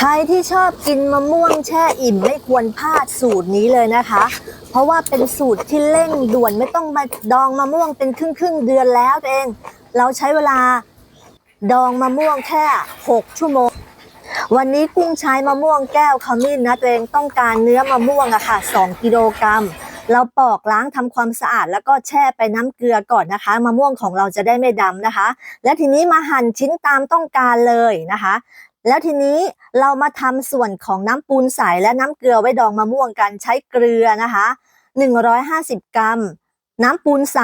ใครที่ชอบกินมะม่วงแช่อิ่มไม่ควรพลาดสูตรนี้เลยนะคะ เพราะว่าเป็นสูตรที่เร่งด่วนไม่ต้องมาดองมะม่วงเป็นครึ่งครึ่งเดือนแล้วเอง เราใช้เวลาดองมะม่วงแค่ 6 ชั่วโมง วันนี้กุ้งใช้มะม่วงแก้วขมิ้นนะตัวเองต้องการเนื้อมะม่วงอะค่ะ 2 กิโลกรัม เราปอกล้างทำความสะอาด แล้วก็แช่ไปน้ำเกลือก่อนนะคะ มะม่วงของเราจะได้ไม่ดำนะคะ และทีนี้มาหั่นชิ้นตามต้องการเลยนะคะ แล้วทีนี้เรามาทำส่วนของน้ำปูนใสและน้ำเกลือไว้ดองมะม่วงกันใช้เกลือนะคะ 150 กรัม น้ำปูนใส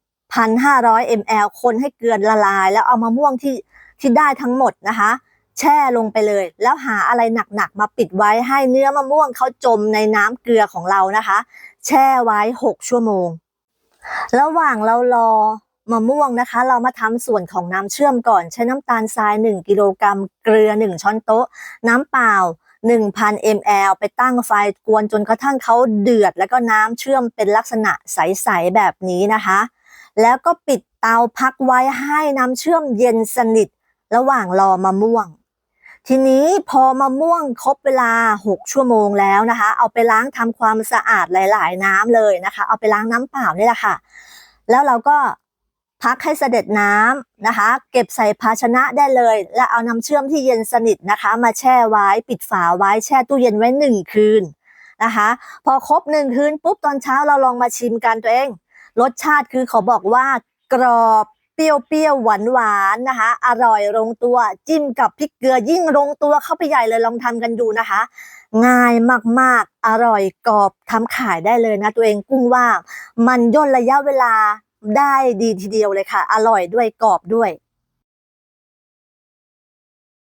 1,500 ml คนให้เกลือละลาย แล้วเอามะม่วงที่ที่ได้ทั้งหมดนะคะ แช่ลงไปเลย แล้วหาอะไรหนักๆมาปิดไว้ให้เนื้อมะม่วงเขาจมในน้ำเกลือของเรานะคะ แช่ไว้ 6 ชั่วโมง ระหว่างเรารอ มะม่วงนะคะ เรามาทำส่วนของน้ำเชื่อมก่อน ใช้น้ำตาลทราย 1 กิโลกรัม เกลือ 1 ช้อนโต๊ะ น้ำเปล่า 1,000 ml ไปตั้งไฟกวนจนกระทั่งเขาเดือด แล้วก็น้ำเชื่อมเป็นลักษณะใส ๆ แบบนี้นะคะ แล้วก็ปิดเตาพักไว้ให้น้ำเชื่อมเย็นสนิทระหว่างรอมะม่วง ทีนี้พอมะม่วงครบเวลา 6 ชั่วโมงแล้วนะคะ เอาไปล้างทำความสะอาดหลาย ๆ น้ำเลยนะคะ เอาไปล้างน้ำเปล่านี่แหละค่ะ แล้วเราก็ พักให้เสด็จน้ำนะคะ เก็บใส่ภาชนะได้เลย แล้วเอาน้ำเชื่อมที่เย็นสนิทนะคะ มาแช่ไว้ปิดฝาไว้แช่ตู้เย็นไว้หนึ่งคืนนะคะ พอครบหนึ่งคืนปุ๊บตอนเช้าเราลองมาชิมกันตัวเอง รสชาติคือเขาบอกว่ากรอบเปรี้ยวๆหวานๆนะคะ อร่อยลงตัวจิ้มกับพริกเกลือยิ่งลงตัวเข้าไปใหญ่เลยลองทำกันดูนะคะ ง่ายมากๆอร่อยกรอบทำขายได้เลยนะตัวเองกุ้งว่ามันย่นระยะเวลา ได้ดีทีเดียวเลยค่ะ อร่อยด้วยกรอบด้วย